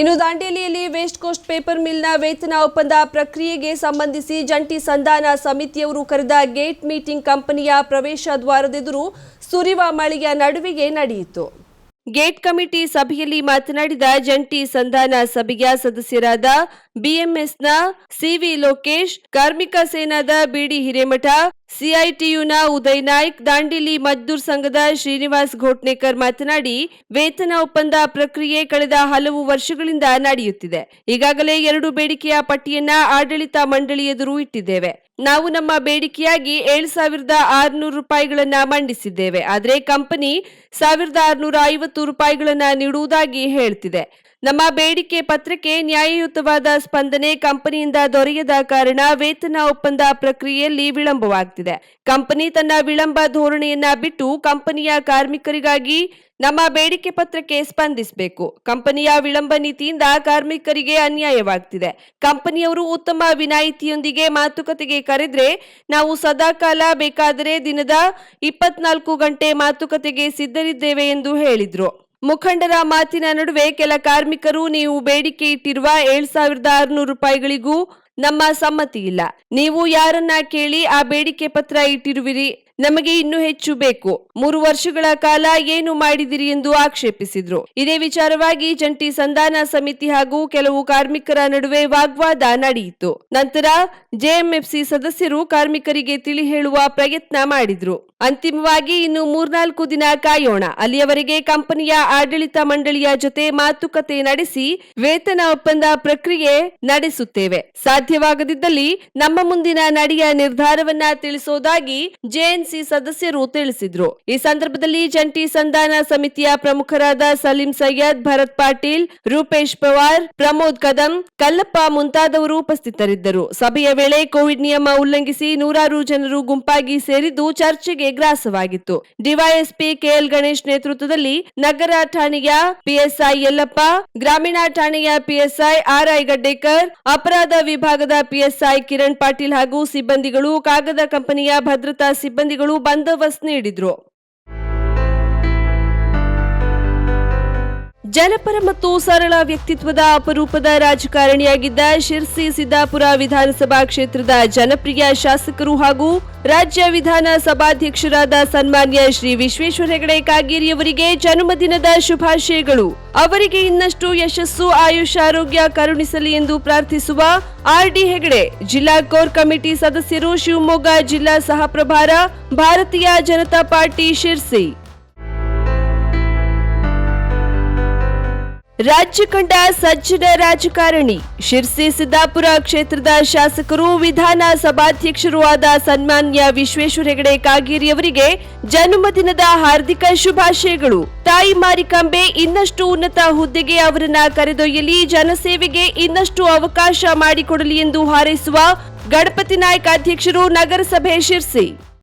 ಇನ್ನು ದಾಂಡೇಲಿಯಲ್ಲಿ West Coast Paper ಮಿಲ್ನ ವೇತನ ಒಪ್ಪಂದ ಪ್ರಕ್ರಿಯೆಗೆ ಸಂಬಂಧಿಸಿ ಜಂಟಿ ಸಂಧಾನ ಸಮಿತಿಯವರು ಕರೆದ ಗೇಟ್ ಮೀಟಿಂಗ್ ಕಂಪನಿಯ ಪ್ರವೇಶ ದ್ವಾರದೆದುರು ಸುರಿವ ಮಳೆಯ ನಡುವೆಯೇ ನಡೆಯಿತು. ಗೇಟ್ ಕಮಿಟಿ ಸಭೆಯಲ್ಲಿ ಮಾತನಾಡಿದ ಜಂಟಿ ಸಂಧಾನ ಸಭೆಯ ಸದಸ್ಯರಾದ ಬಿಎಂಎಸ್ನ ಸಿವಿ ಲೋಕೇಶ್, ಕಾರ್ಮಿಕ ಸೇನಾದ ಬಿಡಿ ಹಿರೇಮಠ ಸಿಐಟಿಯುನ ಉದಯ್ ನಾಯ್ಕ್, ದಾಂಡೇಲಿ ಮಜ್ದೂರ್ ಸಂಘದ ಶ್ರೀನಿವಾಸ್ ಘೋಟ್ನೇಕರ್ ಮಾತನಾಡಿ, ವೇತನ ಒಪ್ಪಂದ ಪ್ರಕ್ರಿಯೆ ಕಳೆದ ಹಲವು ವರ್ಷಗಳಿಂದ ನಡೆಯುತ್ತಿದೆ. ಈಗಾಗಲೇ ಎರಡು ಬೇಡಿಕೆಯ ಪಟ್ಟಿಯನ್ನ ಆಡಳಿತ ಮಂಡಳಿ ಎದುರು ಇಟ್ಟಿದ್ದೇವೆ. ನಾವು ನಮ್ಮ ಬೇಡಿಕೆಯಾಗಿ ಏಳು ಸಾವಿರದ ಆರುನೂರು ರೂಪಾಯಿಗಳನ್ನ ಮಂಡಿಸಿದ್ದೇವೆ. ಆದರೆ ಕಂಪನಿ ಸಾವಿರದ ಆರುನೂರ ಐವತ್ತು ರೂಪಾಯಿಗಳನ್ನ ನೀಡುವುದಾಗಿ ಹೇಳ್ತಿದೆ. ನಮ್ಮ ಬೇಡಿಕೆ ಪತ್ರಕ್ಕೆ ನ್ಯಾಯಯುತವಾದ ಸ್ಪಂದನೆ ಕಂಪನಿಯಿಂದ ದೊರೆಯದ ಕಾರಣ ವೇತನ ಒಪ್ಪಂದ ಪ್ರಕ್ರಿಯೆಯಲ್ಲಿ ವಿಳಂಬವಾಗ್ತಿದೆ. ಕಂಪನಿ ತನ್ನ ವಿಳಂಬ ಧೋರಣೆಯನ್ನ ಬಿಟ್ಟು ಕಂಪನಿಯ ಕಾರ್ಮಿಕರಿಗಾಗಿ ನಮ್ಮ ಬೇಡಿಕೆ ಪತ್ರಕ್ಕೆ ಸ್ಪಂದಿಸಬೇಕು. ಕಂಪನಿಯ ವಿಳಂಬ ನೀತಿಯಿಂದ ಕಾರ್ಮಿಕರಿಗೆ ಅನ್ಯಾಯವಾಗ್ತಿದೆ. ಕಂಪನಿಯವರು ಉತ್ತಮ ವಿನಾಯಿತಿಯೊಂದಿಗೆ ಮಾತುಕತೆಗೆ ಕರೆದ್ರೆ ನಾವು ಸದಾಕಾಲ ಬೇಕಾದರೆ ದಿನದ ಇಪ್ಪತ್ನಾಲ್ಕು ಗಂಟೆ ಮಾತುಕತೆಗೆ ಸಿದ್ಧರಿದ್ದೇವೆ ಎಂದು ಹೇಳಿದ್ರು. ಮುಖಂಡರ ಮಾತಿನ ನಡುವೆ ಕೆಲ ಕಾರ್ಮಿಕರು ನೀವು ಬೇಡಿಕೆ ಇಟ್ಟಿರುವ ಏಳ್ ಸಾವಿರದ ಆರುನೂರು ರೂಪಾಯಿಗಳಿಗೂ ನಮ್ಮ ಸಮ್ಮತಿ ಇಲ್ಲ. ನೀವು ಯಾರನ್ನ ಕೇಳಿ ಆ ಬೇಡಿಕೆ ಪತ್ರ ಇಟ್ಟಿರುವಿರಿ? ನಮಗೆ ಇನ್ನೂ ಹೆಚ್ಚು ಬೇಕು. ಮೂರು ವರ್ಷಗಳ ಕಾಲ ಏನು ಮಾಡಿದಿರಿ ಎಂದು ಆಕ್ಷೇಪಿಸಿದ್ರು. ಇದೇ ವಿಚಾರವಾಗಿ ಜಂಟಿ ಸಂಧಾನ ಸಮಿತಿ ಹಾಗೂ ಕೆಲವು ಕಾರ್ಮಿಕರ ನಡುವೆ ವಾಗ್ವಾದ ನಡೆಯಿತು. ನಂತರ ಜೆಎಂಎಫ್ಸಿ ಸದಸ್ಯರು ಕಾರ್ಮಿಕರಿಗೆ ತಿಳಿ ಹೇಳುವ ಪ್ರಯತ್ನ ಮಾಡಿದ್ರು. ಅಂತಿಮವಾಗಿ ಇನ್ನು ಮೂರ್ನಾಲ್ಕು ದಿನ ಕಾಯೋಣ. ಅಲ್ಲಿಯವರೆಗೆ ಕಂಪನಿಯ ಆಡಳಿತ ಮಂಡಳಿಯ ಜೊತೆ ಮಾತುಕತೆ ನಡೆಸಿ ವೇತನ ಒಪ್ಪಂದ ಪ್ರಕ್ರಿಯೆ ನಡೆಸುತ್ತೇವೆ. ಸಾಧ್ಯವಾಗದಿದ್ದಲ್ಲಿ ನಮ್ಮ ಮುಂದಿನ ನಡೆಯ ನಿರ್ಧಾರವನ್ನ ತಿಳಿಸೋದಾಗಿ ಜೆಎನ್ಸಿ ಸದಸ್ಯರು ತಿಳಿಸಿದ್ರು. ಈ ಸಂದರ್ಭದಲ್ಲಿ ಜಂಟಿ ಸಂಧಾನ ಸಮಿತಿಯ ಪ್ರಮುಖರಾದ ಸಲೀಂ ಸೈಯದ್, ಭರತ್ ಪಾಟೀಲ್, ರೂಪೇಶ್ ಪವಾರ್, ಪ್ರಮೋದ್ ಕದಂ, ಕಲ್ಲಪ್ಪ ಮುಂತಾದವರು ಉಪಸ್ಥಿತರಿದ್ದರು. ಸಭೆಯ ವೇಳೆ ಕೋವಿಡ್ ನಿಯಮ ಉಲ್ಲಂಘಿಸಿ ನೂರಾರು ಜನರು ಗುಂಪಾಗಿ ಸೇರಿದ್ದು ಚರ್ಚೆಗೆ ಗ್ರಾಸವಾಗಿತ್ತು. ಡಿವೈಎಸ್ಪಿ ಕೆಎಲ್ ಗಣೇಶ್ ನೇತೃತ್ವದಲ್ಲಿ ನಗರ ಠಾಣೆಯ ಪಿಎಸ್ಐ ಯಲ್ಲಪ್ಪ, ಗ್ರಾಮೀಣ ಠಾಣೆಯ ಪಿಎಸ್ಐ ಆರ್ಐ ಗಡ್ಡೇಕರ್, ಅಪರಾಧ ವಿಭಾಗದ ಪಿಎಸ್ಐ ಕಿರಣ್ ಪಾಟೀಲ್ ಹಾಗೂ ಸಿಬ್ಬಂದಿಗಳು ಕಾಗದ ಕಂಪನಿಯ ಭದ್ರತಾ ಸಿಬ್ಬಂದಿಗಳು ಬಂದೋಬಸ್ತ್ ನೀಡಿದ್ರು. ಜನಪರ ಮತ್ತು ಸರಳ ವ್ಯಕ್ತಿತ್ವದ ಅಪರೂಪದ ರಾಜಕಾರಣಿಯಾಗಿದ್ದ ಶಿರ್ಸಿ ಸಿದ್ದಾಪುರ ವಿಧಾನಸಭಾ ಕ್ಷೇತ್ರದ ಜನಪ್ರಿಯ ಶಾಸಕರು ಹಾಗೂ ರಾಜ್ಯ ವಿಧಾನ ಸಭಾಧ್ಯಕ್ಷರಾದ ಸನ್ಮಾನ್ಯ ಶ್ರೀ ವಿಶ್ವೇಶ್ವರ ಹೆಗಡೆ ಕಾಗೇರಿಯವರಿಗೆ ಜನ್ಮದಿನದ ಶುಭಾಶಯಗಳು. ಅವರಿಗೆ ಇನ್ನಷ್ಟು ಯಶಸ್ಸು, ಆಯುಷ್, ಆರೋಗ್ಯ ಕರುಣಿಸಲಿ ಎಂದು ಪ್ರಾರ್ಥಿಸುವ ಆರ್ಡಿ ಹೆಗಡೆ, ಜಿಲ್ಲಾ ಕೋರ್ ಕಮಿಟಿ ಸದಸ್ಯರು ಶಿವಮೊಗ್ಗ ಜಿಲ್ಲಾ ಸಹಪ್ರಭಾರ, ಭಾರತೀಯ ಜನತಾ ಪಾರ್ಟಿ ಶಿರ್ಸಿ. ರಾಜ್ಯ ಕಂಡ ಸಜ್ಜನ ರಾಜಕಾರಣಿ ಶಿರ್ಸಿ ಸಿದ್ದಾಪುರ ಕ್ಷೇತ್ರದ ಶಾಸಕರು ವಿಧಾನ ಸಭಾಧ್ಯಕ್ಷರೂ ಆದ ಸನ್ಮಾನ್ಯ ವಿಶ್ವೇಶ್ವರ ಹೆಗಡೆ ಕಾಗೇರಿಯವರಿಗೆ ಜನ್ಮದಿನದ ಹಾರ್ದಿಕ ಶುಭಾಶಯಗಳು. ತಾಯಿ ಮಾರಿಕಾಂಬೆ ಇನ್ನಷ್ಟು ಉನ್ನತ ಹುದ್ದೆಗೆ ಅವರನ್ನ ಕರೆದೊಯ್ಯಲಿ, ಜನಸೇವೆಗೆ ಇನ್ನಷ್ಟು ಅವಕಾಶ ಮಾಡಿಕೊಡಲಿ ಎಂದು ಹಾರೈಸುವ ಗಣಪತಿ ನಾಯಕ್ ಅಧ್ಯಕ್ಷರು ನಗರಸಭೆ ಶಿರ್ಸಿ.